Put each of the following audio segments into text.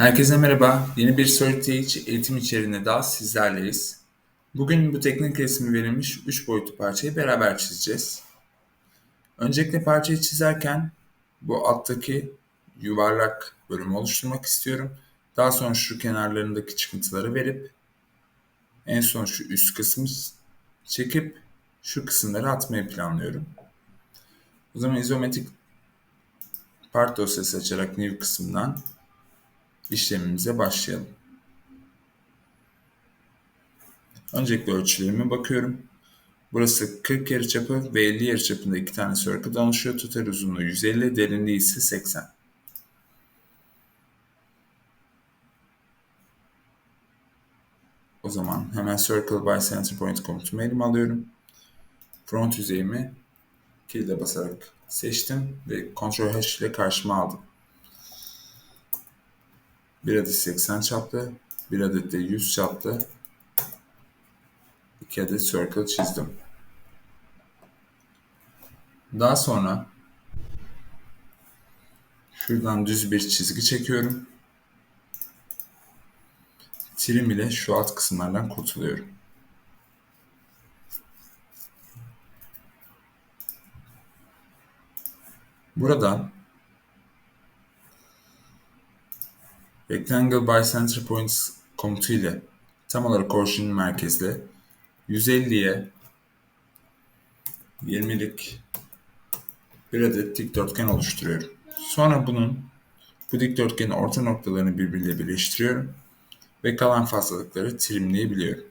Herkese merhaba. Yeni bir Storyteach eğitim içeriğinde daha sizlerleyiz. Bugün bu teknik resmi verilmiş 3 boyutlu parçayı beraber çizeceğiz. Öncelikle parçayı çizerken bu alttaki yuvarlak bölümü oluşturmak istiyorum. Daha sonra şu kenarlarındaki çıkıntıları verip en son şu üst kısmı çekip şu kısımları atmayı planlıyorum. O zaman izometrik part dosyası açarak new kısmından işlemimize başlayalım. Öncelikle ölçülerime bakıyorum. Burası 40 yarıçapı ve 50 yarıçapında iki tane circle'dan oluşuyor. Total uzunluğu 150, derinliği ise 80. O zaman hemen Circle by Center Point komutumu elime alıyorum. Front yüzeyimi kilide basarak seçtim ve Ctrl H ile karşıma aldım. Bir adet 80 çaplı, bir adet de 100 çaplı iki adet circle çizdim. Daha sonra şuradan düz bir çizgi çekiyorum. Trim ile şu alt kısımlardan kurtuluyorum. Buradan Rectangle by Center Points komutu ile tam olarak orijinin merkezde 150'ye 20'lik bir adet dikdörtgen oluşturuyorum. Sonra bunun bu dikdörtgenin orta noktalarını birbiriyle birleştiriyorum ve kalan fazlalıkları trimleyebiliyorum.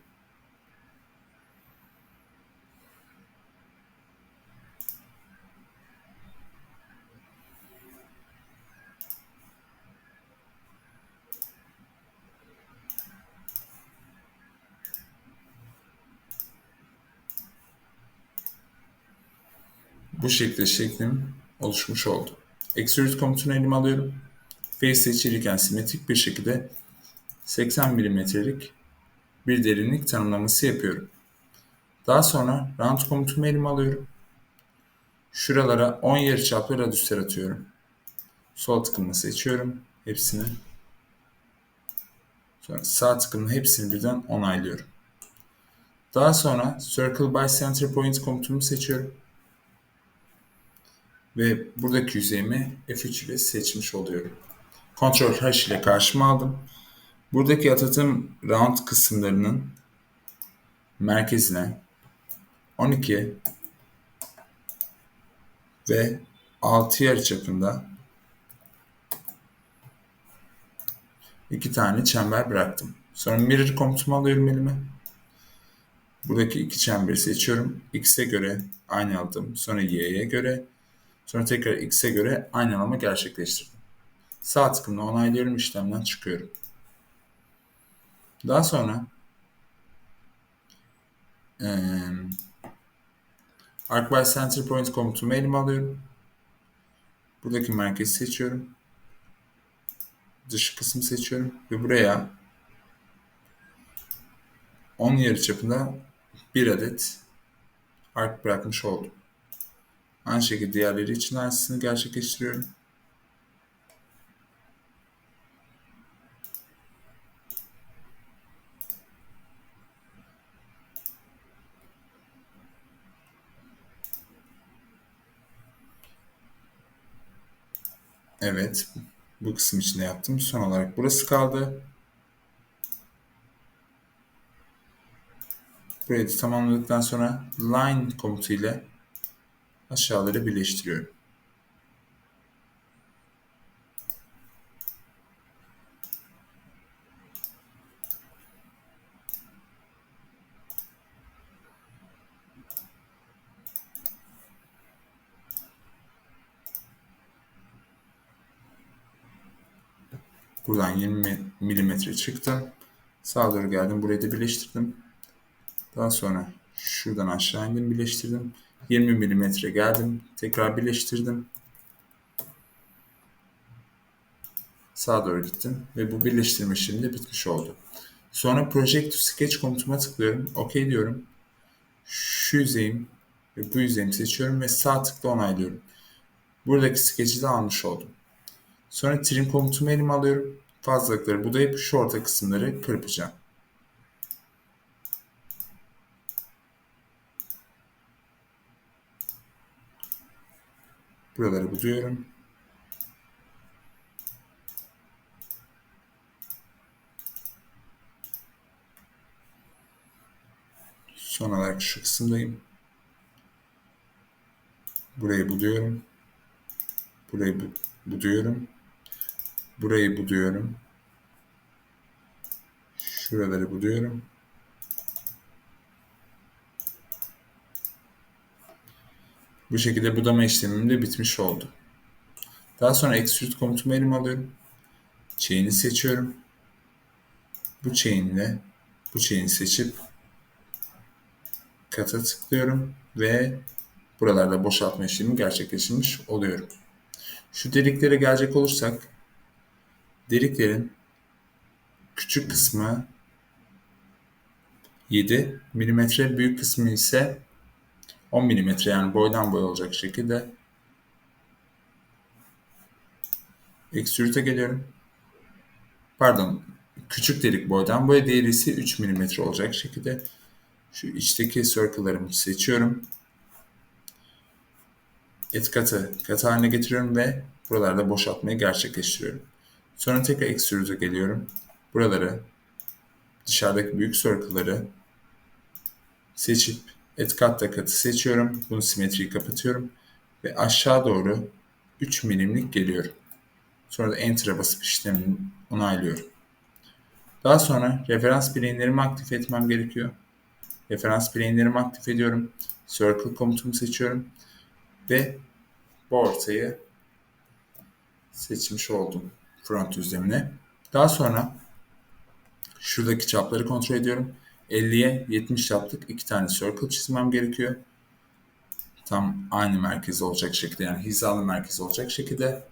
Bu şekilde şeklim oluşmuş oldu. Extrude komutunu elime alıyorum. Face seçilirken simetrik bir şekilde 80 mm'lik bir derinlik tanımlaması yapıyorum. Daha sonra round komutumu elime alıyorum. Şuralara 10 yarıçaplı radüsler atıyorum. Sol tıkımla seçiyorum hepsini. Sonra sağ tıkımla hepsini birden onaylıyorum. Daha sonra Circle by Center Point komutumu seçiyorum. Ve buradaki yüzeyimi F3 ile seçmiş oluyorum. Ctrl H ile karşıma aldım. Buradaki atatım round kısımlarının merkezine 12 ve 6 yarı çapında iki tane çember bıraktım. Sonra mirror komutumu alıyorum elime. Buradaki iki çemberi seçiyorum. X'e göre aynı aldım. Sonra Y'ye göre Sonra tekrar x'e göre aynalama gerçekleştirdim. Sağ tıkımla onaylıyorum işlemden çıkıyorum. Daha sonra e, Arc by Center Point komutumu elime alıyorum. Buradaki merkezi seçiyorum. Dış kısmı seçiyorum ve buraya 10 yarı çapında bir adet arc bırakmış oldum. Aynı şekilde diğerleri için aynısını gerçekleştiriyorum. Evet. Bu kısım içinde yaptım. Son olarak burası kaldı. Burayı tamamladıktan sonra line komutu ile aşağıları birleştiriyorum. Buradan 20 milimetre çıktım. Sağa doğru geldim. Burayı da birleştirdim. Daha sonra şuradan aşağı indim birleştirdim. 20 milimetre geldim. Tekrar birleştirdim. Sağa doğru gittim ve bu birleştirme de bitmiş oldu. Sonra Project Sketch komutuma tıklıyorum. OK diyorum. Şu yüzeyim ve bu yüzeyimi seçiyorum ve sağ tıkla onaylıyorum. Buradaki sketch'i de almış oldum. Sonra trim komutumu elime alıyorum. fazlalıkları budayıp şu orta kısımları kırpacağım. Buraları buduyorum. Son olarak şu kısımdayım. Burayı buluyorum. Burayı bu, buduyorum. Burayı buduyorum. Şuraları buluyorum. Bu şekilde budama işlemim de bitmiş oldu. Daha sonra extrude komutumu elime alıyorum. Chain'i seçiyorum. Bu chain'le bu chain'i seçip kata tıklıyorum ve buralarda boşaltma işlemi gerçekleşmiş oluyorum. Şu deliklere gelecek olursak deliklerin küçük kısmı 7 mm, büyük kısmı ise 10 mm yani boydan boy olacak şekilde Extrude'e geliyorum. Pardon, küçük delik boydan boya, diğeri ise 3 mm olacak şekilde şu içteki circle'larımı seçiyorum. Et katı katı haline getiriyorum ve buralarda boşaltmayı gerçekleştiriyorum. Sonra tekrar extrude'e geliyorum. Buraları dışarıdaki büyük circle'ları seçip et katta katı seçiyorum. Bunu simetriyi kapatıyorum ve aşağı doğru 3 milimlik geliyorum. Sonra da Enter'a basıp işlemi onaylıyorum. Daha sonra referans plane'lerimi aktif etmem gerekiyor. Referans plane'lerimi aktif ediyorum. Circle komutumu seçiyorum. Ve bu ortayı seçmiş oldum front düzlemine. Daha sonra şuradaki çapları kontrol ediyorum. 50'ye 70 çaplık iki tane circle çizmem gerekiyor. Tam aynı merkez olacak şekilde yani hizalı merkez olacak şekilde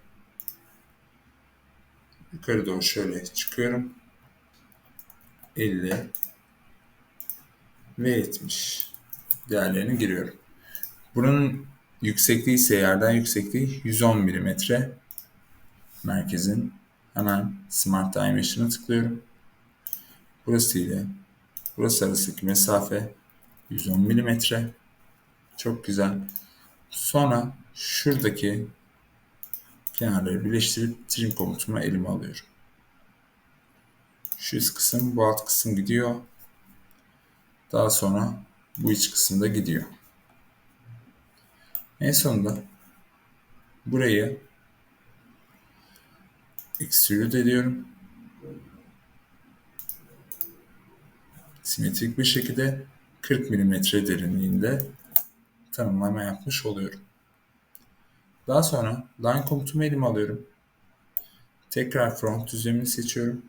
yukarı doğru şöyle çıkıyorum. 50 ve 70 değerlerini giriyorum. Bunun yüksekliği ise yerden yüksekliği 110 mm. Merkezin hemen Smart Dimension'a tıklıyorum. Burası ile burası arasındaki mesafe 110 mm. Çok güzel. Sonra şuradaki kenarları birleştirip trim komutuma elime alıyorum. Şu üst kısım, bu alt kısım gidiyor. Daha sonra bu iç kısımda gidiyor. En sonunda burayı extrude ediyorum. Simetrik bir şekilde 40 mm derinliğinde tanımlama yapmış oluyorum. Daha sonra line komutumu elime alıyorum. Tekrar front düzlemini seçiyorum.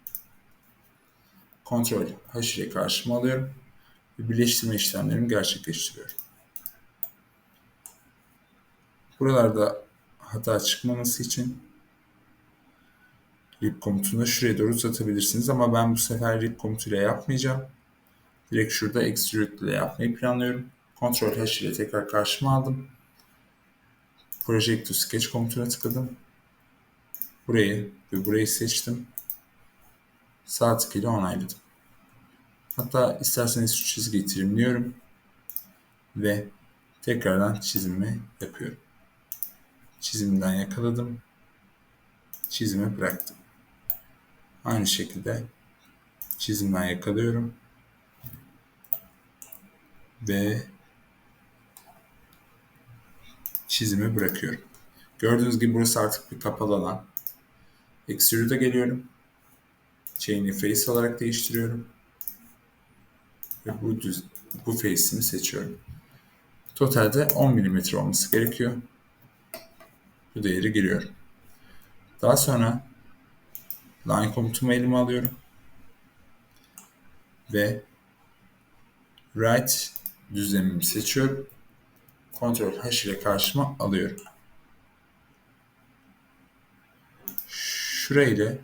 Ctrl H ile karşıma alıyorum ve birleştirme işlemlerimi gerçekleştiriyorum. Buralarda hata çıkmaması için rip komutunu şuraya doğru uzatabilirsiniz ama ben bu sefer rip komutuyla yapmayacağım. Direkt şurada extrude ile yapmayı planlıyorum. Ctrl H ile tekrar karşıma aldım. Project to Sketch komutuna tıkladım. Burayı ve burayı seçtim. Sağ tık ile onayladım. Hatta isterseniz şu çizgiyi trimliyorum. Ve tekrardan çizimi yapıyorum. Çizimden yakaladım. Çizimi bıraktım. Aynı şekilde çizimden yakalıyorum. Ve çizimi bırakıyorum. Gördüğünüz gibi burası artık bir kapalı alan. Extrude'a geliyorum. Chain'i face olarak değiştiriyorum. Ve bu, düz, bu face'imi seçiyorum. Totalde 10 mm olması gerekiyor. Bu değeri giriyorum. Daha sonra line komutumu elime alıyorum. Ve right düzlemimi seçiyorum. Ctrl H ile karşıma alıyorum. Şurayı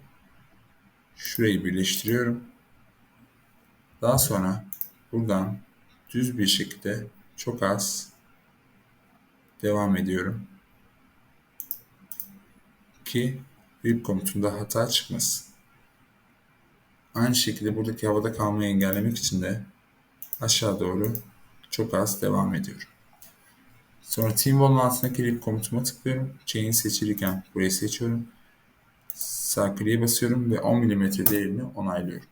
şurayı birleştiriyorum. Daha sonra buradan düz bir şekilde çok az devam ediyorum. Ki rip komutunda hata çıkmasın. Aynı şekilde buradaki havada kalmayı engellemek için de aşağı doğru çok az devam ediyorum. Sonra Team Wall'un altındaki lip komutuma tıklıyorum. Chain seçilirken burayı seçiyorum. Sağ basıyorum ve 10 mm değerini onaylıyorum.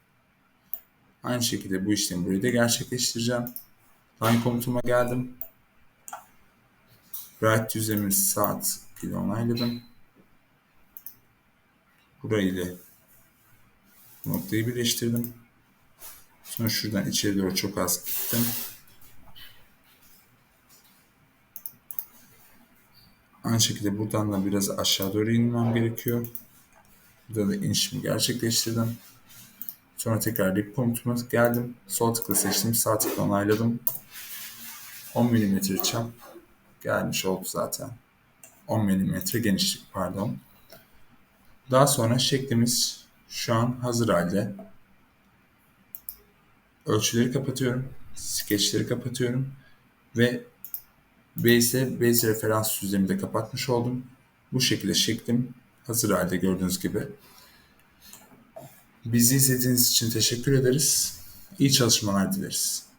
Aynı şekilde bu işlemi buraya da gerçekleştireceğim. Line komutuma geldim. Right düzlemimiz saat pili onayladım. Burayı ile noktayı birleştirdim. Sonra şuradan içeri doğru çok az gittim. Aynı şekilde buradan da biraz aşağı doğru inmem gerekiyor. Burada da inişimi gerçekleştirdim. Sonra tekrar lip komutuma geldim. Sol tıkla seçtim. Sağ tıkla onayladım. 10 mm çap gelmiş oldu zaten. 10 mm genişlik pardon. Daha sonra şeklimiz şu an hazır halde. Ölçüleri kapatıyorum. Skeçleri kapatıyorum. Ve Base, base referans düzlemi de kapatmış oldum. Bu şekilde şeklim hazır halde gördüğünüz gibi. Bizi izlediğiniz için teşekkür ederiz. İyi çalışmalar dileriz.